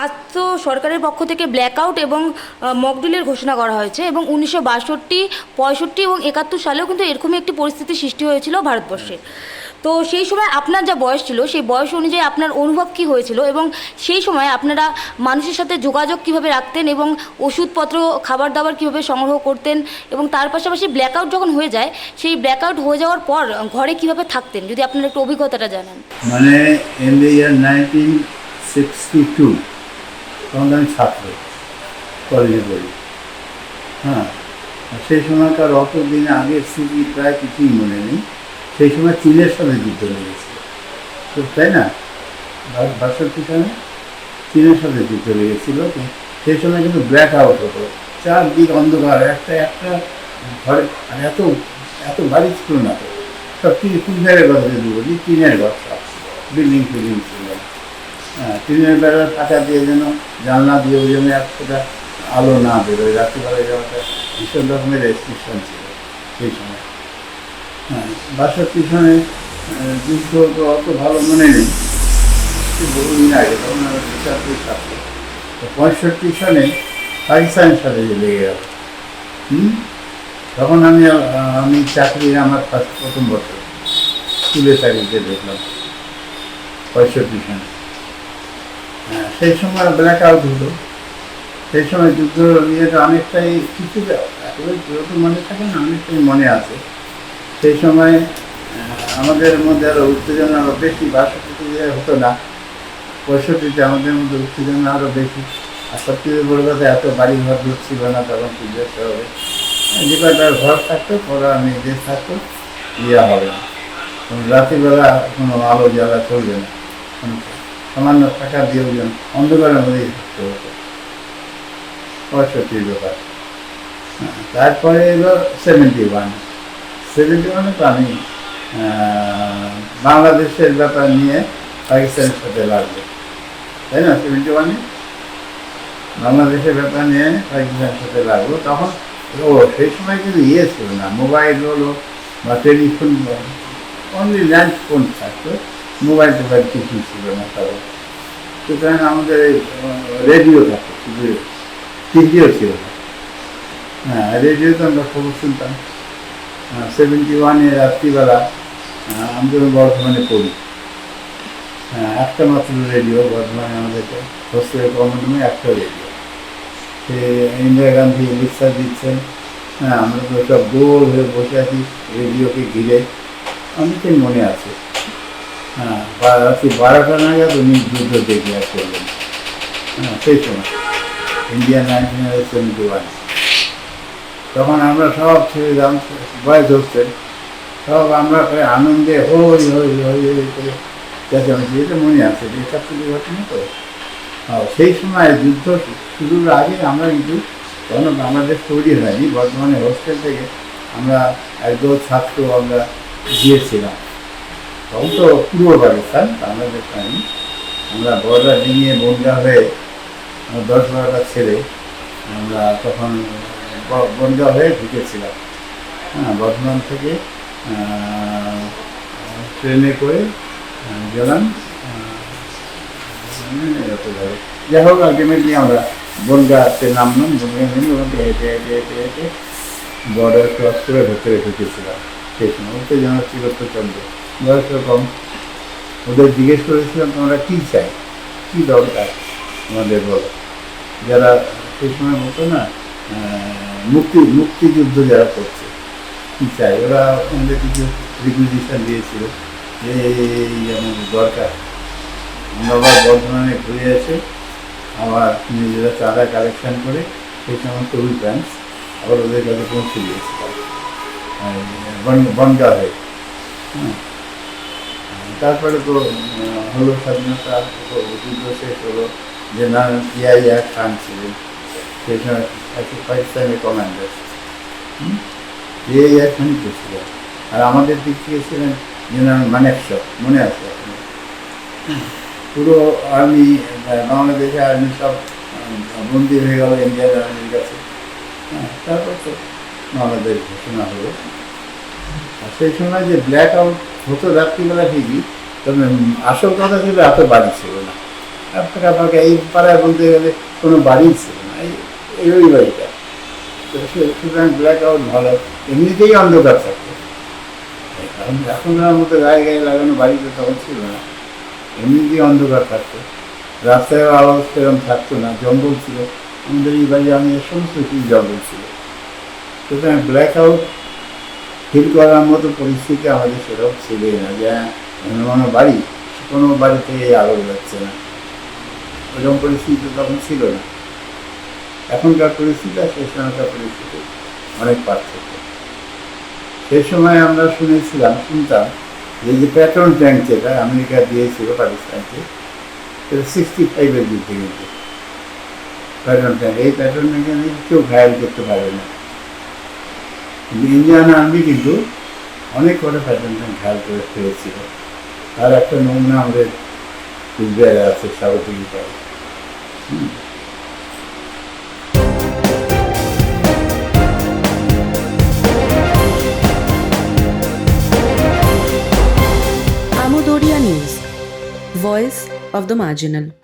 আজ তো সরকারের পক্ষ থেকে ব্ল্যাকআউট এবং মকড্রিলের ঘোষণা করা হয়েছে এবং উনিশশো বাষট্টি, পঁয়ষট্টি এবং একাত্তর সালেও কিন্তু এরকমই একটি পরিস্থিতি সৃষ্টি হয়েছিল ভারতবর্ষে। তো সেই সময় আপনার যা বয়স ছিল, সেই বয়স অনুযায়ী আপনার অনুভব কী হয়েছিল এবং সেই সময় আপনারা মানুষের সাথে যোগাযোগ কীভাবে রাখতেন এবং ওষুধপত্র খাবার দাবার কীভাবে সংগ্রহ করতেন এবং তার পাশাপাশি ব্ল্যাকআউট যখন হয়ে যায়, সেই ব্ল্যাকআউট হয়ে যাওয়ার পর ঘরে কীভাবে থাকতেন? যদি আপনার একটু অভিজ্ঞতাটা জানান। মানে ইয়ার নাইনটিন সিক্সটি টু তখন আমি ছাত্র কলেজে পড়ি। হ্যাঁ সেই সময়কার অত দিন আগের স্মৃতি প্রায় কিছুই মনে নেই। সেই সময় চীনের সঙ্গে যুদ্ধ লেগেছিল। তো তাই না? বাষট্টি সালে চীনের সাথে যুদ্ধ লেগেছিল। সেই সময় কিন্তু ব্ল্যাক আউট হতো। চারদিক অন্ধকার, একটা একটা ঘরে এত এত বাড়ি ছিল না তো। সব কিছু কথা যদি বলি টিনের ঘর সব। বিল্ডিং, ফিল্ডিং ছিল। টিনের বেলা ফাঁকা দিয়ে যেন জানলা দিয়ে ওই জন্য এক ফোঁটা আলো না বেরোয় রাত্রিবেলায় একটা ভীষণ রকমের রেস্ট্রিকশন ছিল সেই সময়। হ্যাঁ সনে আহ, যুদ্ধ তো অত ভালো মনে নেই। একটু বহুদিন আগে তখন আমরা বিচারপুর ছাত্র তো পঁয়ষট্টি সনে পাকিস্তানের সাথে লেগে গেল। হুম? তখন আমি আমি চাকরি আমার প্রথম বছর। স্কুলে চাকরিতে দেখলাম। পঁয়ষট্টি সনে। সেই সময় ব্ল্যাক আউট হলো। সেই সময় যুদ্ধ ইয়েটা অনেকটাই কিছু একেবারে যেহেতু মনে থাকে না, অনেকটাই মনে আছে। সেই সময় আমাদের মধ্যে আরও উত্তেজনা আরও বেশি, বাষট্টিতে যে হতো না, পঁয়ষট্টিতে আমাদের মধ্যে উত্তেজনা আরও বেশি। আর সবচেয়ে বড় কথা এত বাড়ি ঘর ছিল না তখন পুজোর শহরে। যে ঘর থাকতো পড়া মেয়েদের থাকতো ইয়ে হবে না। রাত্রিবেলা কোনো আলো জ্বালা চলবে না। সামান্য টাকা দিয়ে ওজন অন্ধকারের মধ্যেই থাকতে হতো। পঁয়ষট্টির ব্যাপার। হ্যাঁ, তারপরে এলো সেভেন্টি ওয়ান সেভেন্টি ওয়ানে তো আমি বাংলাদেশের ব্যাপার নিয়ে পাকিস্তানের সাথে লাগবে। তাই না? সেভেন্টি ওয়ানে বাংলাদেশের ব্যাপার নিয়ে পাকিস্তানের সাথে লাগল তখন ও সেই সময় কিন্তু ইয়ে ছিল না। মোবাইল হলো বা টেলিফোন অনলি ল্যান্ড ফোন থাকতো। মোবাইল টোবাইল কিছু ছিল না তখন সুতরাং আমাদের রেডিও থাকতো শুধু টিভিও ছিল। না হ্যাঁ রেডিওতে আমরা খবর শুনতাম। সেভেন্টি ওয়ানে রাত্রিবেলা আমি যখন বর্ধমানে পড়ি। হ্যাঁ একটা মাত্র রেডিও বর্ধমানে আমাদেরকে হোস্টেলের কমন রুমে একটা রেডিও সে ইন্দিরা গান্ধী লেকচার দিচ্ছেন। হ্যাঁ আমরা তো সব গোল হয়ে বসে আছি রেডিওকে ঘিরে। অনেকের মনে আছে। হ্যাঁ রাত্রি বারোটা নাগাদ উনি যুদ্ধ ডিক্লেয়ার করলেন হ্যাঁ সেই সময়। ইন্ডিয়ান নাইনটিন সেভেন্টি ওয়ান তখন আমরা সব ছেড়ে দাম বয়স হচ্ছেন সব আমরা করে আনন্দে হই হই হই হই করে চেঁচামেচি। এটা মনে আছে যে একাত্তরের ঘটনা তো। সেই সময় যুদ্ধ শুরুর আগে আমরা কিন্তু তখন বাংলাদেশ তৈরি হয়নি। বর্তমানে হোস্টেল থেকে আমরা একদল ছাত্র আমরা গিয়েছিলাম। তখন তো পূর্ব পাকিস্তান বাংলাদেশ হয়নি আমরা বর্ডার ডিঙিয়ে বনগা হয়ে দশ বারোটা ছেলে, আমরা তখন বনগা হয়ে ঢুকেছিলাম। হ্যাঁ বর্ধমান থেকে ট্রেনে করে গেলাম। এত যাই হোক আলটিমেটলি আমরা বনগাতে নামলাম বনগা নেমে ওখান থেকে হেঁটে হেঁটে হেঁটে হেঁটে বর্ডার ক্রস করে ভেতরে ঢুকেছিলাম। সেই সময়, উত্তেজনা ছিল প্রচণ্ড। ওদের জিজ্ঞেস করেছিলাম, তোমরা কী চাই? কী দরকার আমাদের বলো? যারা সেই সময় মতো না মুক্তি, মুক্তিযুদ্ধ যারা করছে, কী চাই? ওরা আমাদের কিছু রিকুইজিশন দিয়েছিল যে এই আমাদের দরকার। আমরা আবার বর্ধমানে ঘুরে এসে আবার নিজেরা চাঁদা কালেকশন করে সেই সমস্ত উইপেন্স আবার ওদের কাছে পৌঁছে দিয়েছিলাম। বনগা হয়ে। হ্যাঁ। তারপরে তো হলো স্বাধীনতা যুদ্ধ শেষ হলো, যে জেনারেল ইয়াইয়া খান ছিলেন, সেই সময় পাকিস্তানের কমান্ডার ইয়াইয়া খানই তো ছিল। আর আমাদের দিক থেকে ছিলেন জেনারেল মানেকশ মনে আছে? পুরো আর্মি বাংলাদেশে আর্মি সব বন্দী হয়ে গেল ইন্ডিয়ান আর্মির কাছে। হ্যাঁ তারপর তো বাংলাদেশ ঘোষণা হলো। আর সেই সময় যে ব্ল্যাক আউট হতো রাত্রিবেলা ঠিকই তবে আসল কথা ছিল এত বাড়ি ছিল না। আপনাকে ফাঁকা এই পাড়ায় বলতে গেলে কোনো বাড়ি ছিল না, এই ওই বাড়িটা। সুতরাং ব্ল্যাক আউট ভালো, এমনিতেই অন্ধকার থাকতো। কারণ এখন এখনকার মতো গায়ে গায়ে লাগানো বাড়িতে তখন ছিল না, এমনিতেই অন্ধকার থাকতো। রাস্তায় আলো সেরকম থাকতো না, জঙ্গল ছিল। আমাদের এই বাড়ি আমি সমস্ত কিছু জঙ্গল ছিল। সুতরাং ব্ল্যাক আউট ফিল করার মতো পরিস্থিতি আমাদের সেরকম ছিলই না যে অন্য বাড়ি, কোনো বাড়ি থেকে এই আলো যাচ্ছে না। ওরকম পরিস্থিতি তখন ছিল না। এখনকার পরিস্থিতি আর সেই সময়কার পরিস্থিতি অনেক পার্থক্য। সেই সময় আমরা শুনেছিলাম, শুনতাম যে যে প্যাট্রন ট্যাঙ্ক যেটা আমেরিকা দিয়েছিল পাকিস্তানকে, সেটা সিক্সটি ফাইভের যুদ্ধে কিন্তু প্যাট্রন ট্যাঙ্ক, এই প্যাট্রন ট্যাঙ্কে কেউ ঘায়াল করতে পারে না। ইন্ডিয়ান আর্মি কিন্তু অনেক কটা প্যাট্রন ঘায়াল করে ফেলেছিল তার একটা নমুনা আমাদের কুচবিহারে আছে স্বাগতিক News, voice of the marginal.